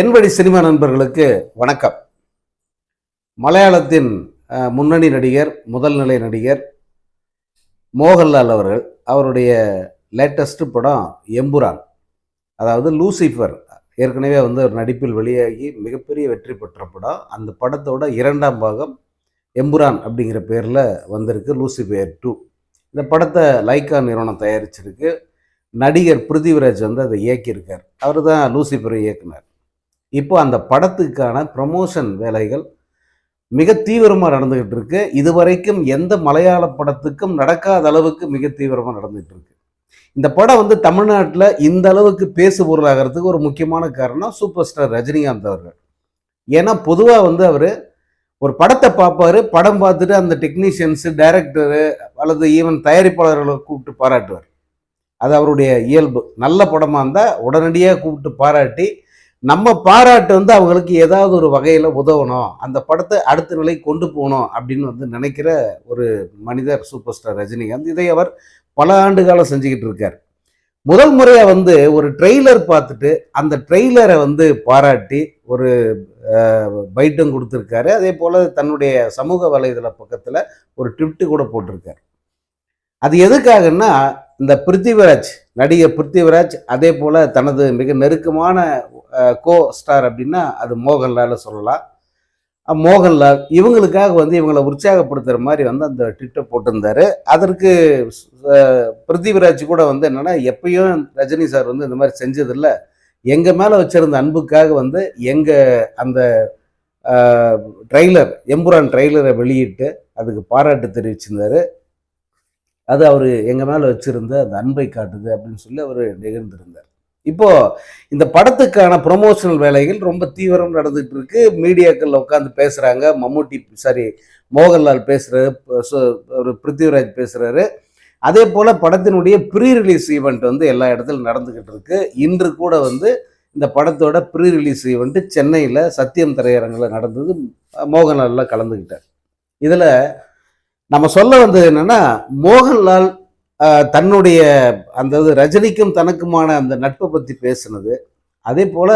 என்வழி cinema நண்பர்களுக்கு வணக்கம். மலையாளத்தின் முன்னணி நடிகர் முதல் நிலை நடிகர் மோகன்லால் அவர்கள் அவருடைய லேட்டஸ்ட் படம் எம்புரான். அதாவது லூசிஃபர் ஏற்கனவே வந்து ஒரு நடிப்பில் வெளியாகி மிகப்பெரிய வெற்றி பெற்ற படம். அந்த படத்தோட இரண்டாம் பாகம் எம்புரான் அப்படிங்கிற பேரில் வந்திருக்கு லூசிஃபர் டூ. இந்த படத்தை லைக்கா நிறுவனம் தயாரிச்சிருக்கு. நடிகர் பிருத்திவிராஜ் வந்து அதை இயக்கியிருக்கார். அவர் தான் லூசிஃபரை இயக்குனார். இப்போ அந்த படத்துக்கான ப்ரமோஷன் வேலைகள் மிக தீவிரமாக நடந்துக்கிட்டு இருக்கு. இதுவரைக்கும் எந்த மலையாள படத்துக்கும் நடக்காத அளவுக்கு மிக தீவிரமாக நடந்துகிட்டு இருக்கு. இந்த படம் வந்து தமிழ்நாட்டில் இந்த அளவுக்கு பேசு பொருளாகிறதுக்கு ஒரு முக்கியமான காரணம் சூப்பர் ஸ்டார் ரஜினிகாந்த் அவர்கள். ஏன்னா பொதுவாக வந்து அவர் ஒரு படத்தை பார்ப்பாரு படம் பார்த்துட்டு அந்த டெக்னீஷியன்ஸு டைரக்டரு அல்லது ஈவன் தயாரிப்பாளர்களை கூப்பிட்டு பாராட்டுவார். அது அவருடைய இயல்பு. நல்ல படமாக இருந்தால் உடனடியாக கூப்பிட்டு பாராட்டி நம்ம பாராட்டு வந்து அவங்களுக்கு ஏதாவது ஒரு வகையில் உதவணும். அந்த படத்தை அடுத்த நிலை கொண்டு போகணும் அப்படின்னு வந்து நினைக்கிற ஒரு மனிதர் சூப்பர் ஸ்டார் ரஜினிகாந்த். இதை அவர் பல ஆண்டு காலம் செஞ்சுக்கிட்டு இருக்கார். முதல் முறையாக வந்து ஒரு ட்ரெய்லர் பார்த்துட்டு அந்த ட்ரெய்லரை வந்து பாராட்டி ஒரு பைட்டும் கொடுத்துருக்காரு. அதே போல் தன்னுடைய சமூக வலைதள பக்கத்தில் ஒரு ட்விட்டு கூட போட்டிருக்காரு. அது எதுக்காகன்னா இந்த பிருத்திவிராஜ் நடிகர் பிருத்திவிராஜ் அதே போல் தனது மிக நெருக்கமான கோ ஸ்டார் அப்படின்னா அது மோகன்லால் சொல்லலாம். மோகன்லால் இவங்களுக்காக வந்து இவங்களை உற்சாகப்படுத்துகிற மாதிரி வந்து அந்த ட்விட்டை போட்டிருந்தாரு. அதற்கு பிருத்திவிராஜ் கூட வந்து என்னென்னா எப்பயும் ரஜினி சார் வந்து இந்த மாதிரி செஞ்சதில்ல. எங்கள் மேலே வச்சிருந்த அன்புக்காக வந்து எங்கள் அந்த ட்ரெய்லர் எம்புரான் ட்ரெய்லரை வெளியிட்டு அதுக்கு பாராட்டு தெரிவிச்சிருந்தாரு. அது அவர் எங்கள் மேலே வச்சுருந்த அந்த அன்பை காட்டுது அப்படின்னு சொல்லி அவர் நிகழ்ந்திருந்தார். இப்போது இந்த படத்துக்கான ப்ரொமோஷனல் வேலைகள் ரொம்ப தீவிரம் நடந்துகிட்டு இருக்கு. மீடியாக்களில் உட்காந்து பேசுகிறாங்க மம்முட்டி சாரி மோகன்லால் பேசுகிறாரு ஒரு பிருத்திவிராஜ் பேசுகிறாரு அதே போல் படத்தினுடைய ப்ரீ ரிலீஸ் ஈவெண்ட் வந்து எல்லா இடத்துலையும் நடந்துக்கிட்டு இருக்கு. இன்று கூட வந்து இந்த படத்தோட ப்ரீ ரிலீஸ் ஈவெண்ட்டு சென்னையில் சத்தியம் திரையரங்கில் நடந்தது. மோகன்லாலில் கலந்துக்கிட்டார் இதில் நம்ம சொல்ல வந்தது என்னன்னா மோகன்லால் தன்னுடைய அந்த இது ரஜினிக்கும் தனக்குமான அந்த நட்பை பற்றி பேசினது. அதே போல்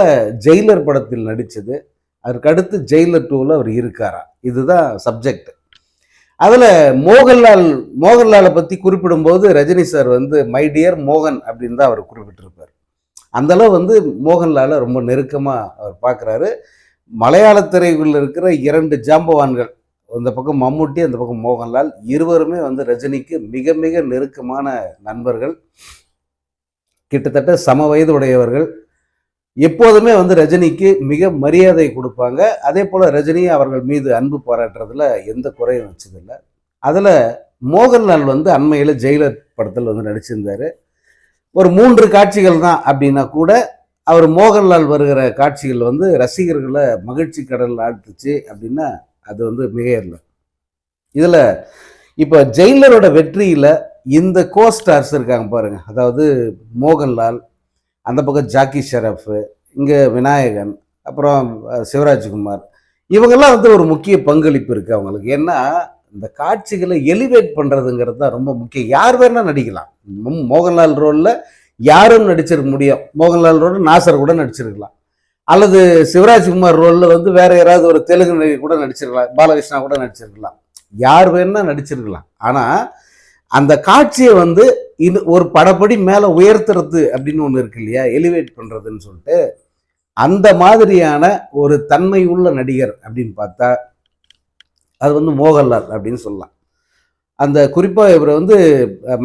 ஜெயிலர் படத்தில் நடித்தது அதற்கடுத்து ஜெயிலர் டூவில் அவர் இருக்காரா? இதுதான் சப்ஜெக்ட் அதில் மோகன்லால் மோகன்லாலை பற்றி குறிப்பிடும்போது ரஜினி சார் வந்து மை டியர் மோகன் அப்படின்னு தான் அவர் குறிப்பிட்டிருப்பார். அந்த அளவு வந்து மோகன்லாலை ரொம்ப நெருக்கமாக அவர் பார்க்குறாரு மலையாள திரைக்குள்ள இருக்கிற இரண்டு ஜாம்பவான்கள் இந்த பக்கம் மம்முட்டி அந்த பக்கம் மோகன்லால் இருவருமே வந்து ரஜினிக்கு மிக மிக நெருக்கமான நண்பர்கள். கிட்டத்தட்ட சம வயது உடையவர்கள் எப்போதுமே வந்து ரஜினிக்கு மிக மரியாதை கொடுப்பாங்க. அதே போல் ரஜினி அவர்கள் மீது அன்பு பாராட்டுறதுல எந்த குறையும் வச்சதில்லை. அதில் மோகன்லால் வந்து அண்மையில் ஜெயிலர் படத்தில் வந்து நடிச்சிருந்தார். ஒரு மூன்று காட்சிகள் தான் அப்படின்னா கூட அவர் மோகன்லால் வருகிற காட்சிகள் வந்து ரசிகர்களை மகிழ்ச்சி கடலில் ஆட்டுச்சு அப்படின்னா அது வந்து மிகையல்ல இதில் இப்போ ஜெயிலரோட வெற்றியில் இந்த கோ ஸ்டார்ஸ் இருக்காங்க பாருங்க. அதாவது மோகன்லால் அந்த பக்கம் ஜாக்கி ஷெரஃப் இங்கே விநாயகன் அப்புறம் சிவராஜ்குமார். இவங்கெல்லாம் வந்து ஒரு முக்கிய பங்களிப்பு இருக்குது அவங்களுக்கு. ஏன்னா இந்த காட்சிகளை எலிவேட் பண்ணுறதுங்கிறது தான் ரொம்ப முக்கியம். யார் வேணால் நடிக்கலாம். மோகன்லால் ரோலில் யாரும் நடிச்சிருக்க முடியும். மோகன்லால் ரோல் நாசர் கூட நடிச்சிருக்கலாம். அல்லது சிவராஜ்குமார் ரோலில் வந்து வேற யாராவது ஒரு தெலுங்கு நடிகை கூட நடிச்சிருக்கலாம் பாலகிருஷ்ணா கூட நடிச்சிருக்கலாம். யார் வேணா நடிச்சிருக்கலாம். ஆனால் அந்த காட்சியை வந்து இது ஒரு படப்படி மேலே உயர்த்துறது அப்படின்னு ஒன்று இருக்கு இல்லையா? எலிவேட் பண்ணுறதுன்னு சொல்லிட்டு அந்த மாதிரியான ஒரு தன்மை உள்ள நடிகர் அப்படின்னு பார்த்தா அது வந்து மோகன்லால் அப்படின்னு சொல்லலாம். அந்த குறிப்பாக இவர் வந்து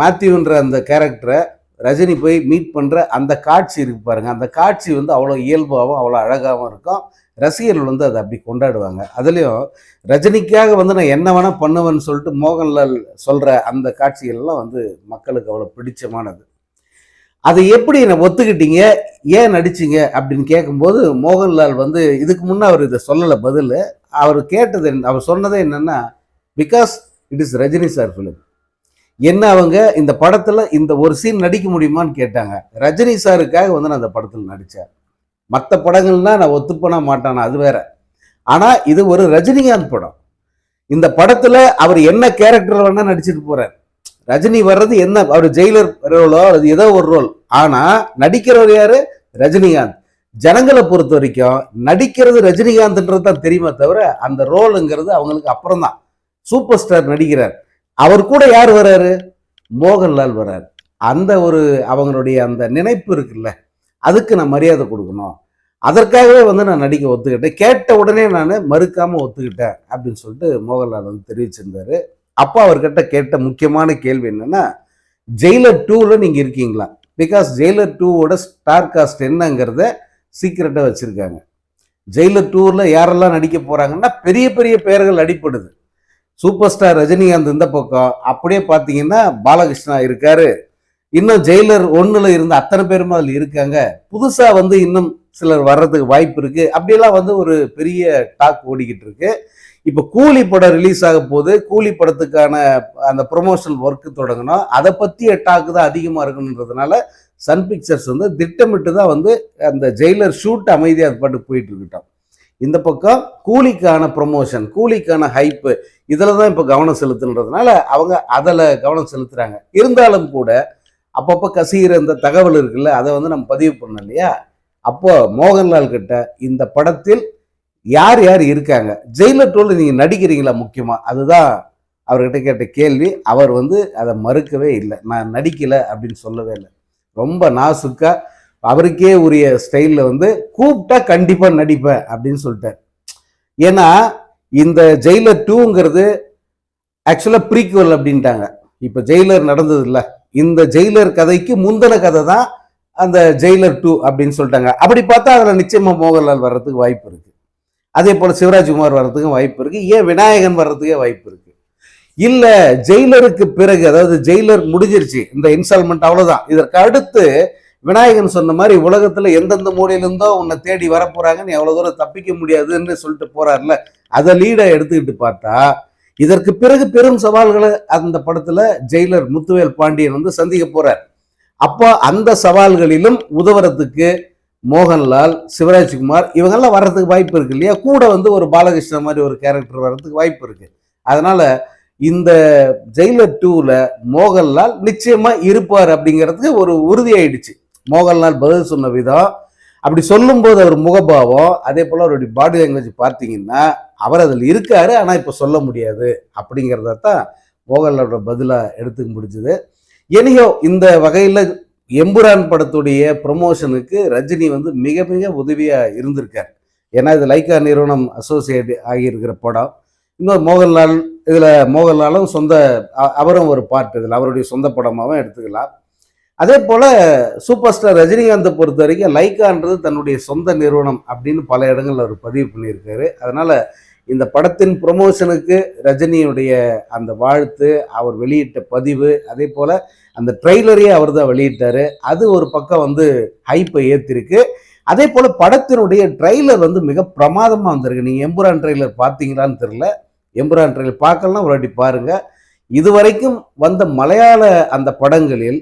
மேத்யூன்ற அந்த கேரக்டரை ரஜினி போய் மீட் பண்ணுற அந்த காட்சி இருக்கு பாருங்க. அந்த காட்சி வந்து அவ்வளோ இயல்பாகவும் அவ்வளோ அழகாகவும் இருக்கும். ரசிகர்கள் வந்து அதை அப்படி கொண்டாடுவாங்க. அதுலேயும் ரஜினிக்காக வந்து நான் என்ன வேணால் பண்ணுவேன்னு சொல்லிட்டு மோகன்லால் சொல்கிற அந்த காட்சிகள்லாம் வந்து மக்களுக்கு அவ்வளோ பிடிச்சமானது. அதை எப்படி என்னை ஒத்துக்கிட்டீங்க? ஏன் நடிச்சிங்க? அப்படின்னு கேட்கும்போது மோகன்லால் வந்து இதுக்கு முன்னே அவர் இதை சொல்லலை பதில். அவர் கேட்டது அவர் சொன்னதே என்னென்னா because it is Rajini sir film என்ன அவங்க இந்த படத்தில் இந்த ஒரு சீன் நடிக்க முடியுமான்னு கேட்டாங்க. ரஜினி சாருக்காக வந்து நான் அந்த படத்தில் நடித்தேன் மற்ற படங்கள்லாம் நான் ஒத்துப்பண்ண மாட்டேன் அது வேற. ஆனால் இது ஒரு ரஜினிகாந்த் படம். இந்த படத்தில் அவர் என்ன கேரக்டர் வேணால் நடிச்சிட்டு போகிறார் ரஜினி வர்றது என்ன அவர் ஜெயிலர் ரோலோ அல்லது ஏதோ ஒரு ரோல் ஆனால் நடிக்கிறவர் யார்? ரஜினிகாந்த். ஜனங்களை பொறுத்த வரைக்கும் நடிக்கிறது ரஜினிகாந்த்ன்றது தான் தெரியுமே தவிர அந்த ரோலுங்கிறது அவங்களுக்கு அப்புறம் தான் சூப்பர் ஸ்டார் நடிக்கிறார். அவர் கூட யார் வர்றாரு மோகன்லால் வர்றார் அந்த ஒரு அவங்களுடைய அந்த நினைப்பு இருக்குல்ல அதுக்கு நான் மரியாதை கொடுக்கணும். அதற்காகவே வந்து நான் நடிக்க ஒத்துக்கிட்டேன். கேட்ட உடனே நான் மறுக்காமல் ஒத்துக்கிட்டேன் அப்படின்னு சொல்லிட்டு மோகன்லால் வந்து தெரிவிச்சிருந்தார். அப்போ அவர்கிட்ட கேட்ட முக்கியமான கேள்வி என்னென்னா ஜெயிலர் டூவில் நீங்கள் இருக்கீங்களா? பிகாஸ் ஜெயிலர் டூவோட ஸ்டார் காஸ்ட் என்னங்கிறத சீக்கிரட்டாக வச்சுருக்காங்க. ஜெயிலர் டூரில் யாரெல்லாம் நடிக்க போகிறாங்கன்னா பெரிய பெரிய பெயர்கள் அடிப்படுது. சூப்பர் ஸ்டார் ரஜினிகாந்த் இந்த பக்கம் அப்படியே பார்த்தீங்கன்னா பாலகிருஷ்ணா இருக்காரு. இன்னும் ஜெயிலர் ஒன்றில் இருந்த அத்தனை பேரும் அதில் இருக்காங்க. புதுசாக வந்து இன்னும் சிலர் வர்றதுக்கு வாய்ப்பு இருக்குது அப்படியெல்லாம் வந்து ஒரு பெரிய டாக் ஓடிக்கிட்டு இருக்கு. இப்போ கூலி படம் ரிலீஸ் ஆக போது கூலி படத்துக்கான அந்த ப்ரொமோஷனல் ஒர்க்கு தொடங்கணும். அதை பற்றிய டாக்கு தான் அதிகமாக இருக்கணுன்றதுனால சன் பிக்சர்ஸ் வந்து திட்டமிட்டு தான் வந்து அந்த ஜெயிலர் ஷூட் அமைதியாக பாட்டு போயிட்டு இருக்கட்டும். இந்த பக்கம் கூலிக்கான ப்ரொமோஷன் கூலிக்கான ஹைப்பு இதில் தான் இப்போ கவனம் செலுத்துன்றதுனால அவங்க அதில் கவனம் செலுத்துகிறாங்க இருந்தாலும் கூட அப்பப்போ கசிகிற இந்த தகவல் இருக்குல்ல அதை வந்து நம்ம பதிவு பண்ணோம் இல்லையா? அப்போ மோகன்லால் கிட்ட இந்த படத்தில் யார் யார் இருக்காங்க? ஜெயிலர் டோல் நீங்கள் நடிக்கிறீங்களா முக்கியமாக அதுதான் அவர்கிட்ட கேட்ட கேள்வி. அவர் வந்து அதை மறுக்கவே இல்லை. நான் நடிக்கலை அப்படின்னு சொல்லவே இல்லை. ரொம்ப நாசுக்காக அவருக்கே உரிய ஸ்டைலில் வந்து கூப்பிட்டா கண்டிப்பாக நடிப்பேன் அப்படின்னு சொல்லிட்டார். ஏன்னா இந்த ஜெயிலர் டூங்கிறது ஆக்சுவலாக ப்ரீக்குவல் அப்படின்ட்டாங்க. இப்போ ஜெயிலர் நடந்தது இல்லை இந்த ஜெயிலர் கதைக்கு முந்தின கதை தான் அந்த ஜெயிலர் டூ அப்படின்னு சொல்லிட்டாங்க. அப்படி பார்த்தா அதில் நிச்சயமாக மோகன்லால் வர்றதுக்கு வாய்ப்பு இருக்குது அதே போல் சிவராஜ்குமார் வர்றதுக்கும் வாய்ப்பு இருக்குது ஏன் விநாயகன் வர்றதுக்கே வாய்ப்பு இருக்குது இல்லை ஜெயிலருக்கு பிறகு அதாவது ஜெயிலர் முடிஞ்சிருச்சு இந்த இன்ஸ்டால்மெண்ட் அவ்வளோதான் இதற்கு அடுத்து விநாயகன் சொன்ன மாதிரி உலகத்துல எந்தெந்த மூலையிலிருந்தோ உன்னை தேடி வரப்போறாங்கன்னு நீ எவ்வளவு தூரம் தப்பிக்க முடியாதுன்னு சொல்லிட்டு போறாருல அதை லீடா எடுத்துக்கிட்டு பார்த்தா இதற்கு பிறகு பெரும் சவால்களை அந்த படத்துல ஜெயிலர் முத்துவேல் பாண்டியன் வந்து சந்திக்க போறார். அப்போ அந்த சவால்களிலும் உதவுறதுக்கு மோகன்லால் சிவராஜ்குமார் இவங்கெல்லாம் வர்றதுக்கு வாய்ப்பு இருக்கு இல்லையா? கூட வந்து ஒரு பாலகிருஷ்ணன் மாதிரி ஒரு கேரக்டர் வர்றதுக்கு வாய்ப்பு இருக்கு. அதனால இந்த ஜெயிலர் டூவில் மோகன்லால் நிச்சயமா இருப்பார் அப்படிங்கிறதுக்கு ஒரு உறுதியாயிடுச்சு. மோகன்லால் பதில் சொன்ன விதம். அப்படி சொல்லும்போது அவர் முகபாவம் அதே போல் அவருடைய பாடி லாங்குவேஜ் பார்த்தீங்கன்னா அவர் அதில் இருக்காரு ஆனால் இப்போ சொல்ல முடியாது. அப்படிங்கிறத தான் மோகன்லாலோட பதிலாக எடுத்துக்க முடிஞ்சுது. எனியோ இந்த வகையில் எம்புரான் படத்துடைய ப்ரொமோஷனுக்கு ரஜினி வந்து மிக மிக உதவியாக இருந்திருக்கார். ஏன்னா இது லைக்கா நிறுவனம் அசோசியேட் ஆகியிருக்கிற படம். இன்னொரு மோகன்லால் இதில் மோகன்லாலும் சொந்த அவரும் ஒரு பார்ட் இதில் அவருடைய சொந்த படமாகவும் எடுத்துக்கலாம். அதே போல் சூப்பர் ஸ்டார் ரஜினிகாந்தை பொறுத்த வரைக்கும் லைக்கான்றது தன்னுடைய சொந்த நிறுவனம் அப்படின்னு பல இடங்களில் அவர் பதிவு பண்ணியிருக்காரு. அதனால் இந்த படத்தின் ப்ரொமோஷனுக்கு ரஜினியுடைய அந்த வாழ்த்து அவர் வெளியிட்ட பதிவு அதே போல் அந்த ட்ரெய்லரையே அவர் தான் வெளியிட்டார். அது ஒரு பக்கம் வந்து ஹைப்பை ஏற்றிருக்கு அதே போல் படத்தினுடைய ட்ரெய்லர் வந்து மிக பிரமாதமாக வந்திருக்கு. நீங்கள் எம்புரான் ட்ரெய்லர் பார்த்தீங்களான்னு தெரில எம்புரான் ட்ரெய்லர் பார்க்கலாம் ஒரு வாட்டி பாருங்கள் இதுவரைக்கும் வந்த மலையாள அந்த படங்களில்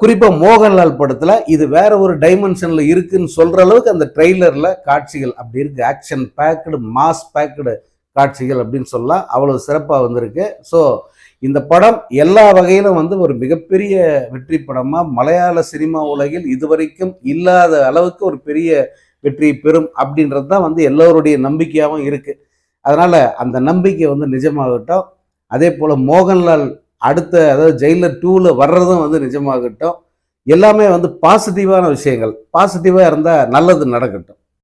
குறிப்பாக மோகன்லால் படத்தில் இது வேற ஒரு டைமென்ஷனில் இருக்குன்னு சொல்கிற அளவுக்கு அந்த ட்ரெய்லரில் காட்சிகள் அப்படி இருக்குது ஆக்ஷன் பேக்கடு மாஸ் பேக்கடு காட்சிகள் அப்படின்னு சொல்லலாம். அவ்வளோ சிறப்பாக வந்திருக்கு. ஸோ இந்த படம் எல்லா வகையிலும் வந்து ஒரு மிகப்பெரிய வெற்றி படமாக மலையாள சினிமா உலகில் இதுவரைக்கும் இல்லாத அளவுக்கு ஒரு பெரிய வெற்றி பெறும் அப்படின்றது தான் வந்து எல்லோருடைய நம்பிக்கையாகவும் இருக்குது அதனால் அந்த நம்பிக்கை வந்து நிஜமாகட்டும். அதே போல் மோகன்லால் அடுத்த அதாவது ஜெயிலர் டூவில் வர்றதும் வந்து நிஜமாகட்டும். எல்லாமே வந்து பாசிட்டிவான விஷயங்கள். பாசிட்டிவாக இருந்தால் நல்லது நடக்கட்டும்.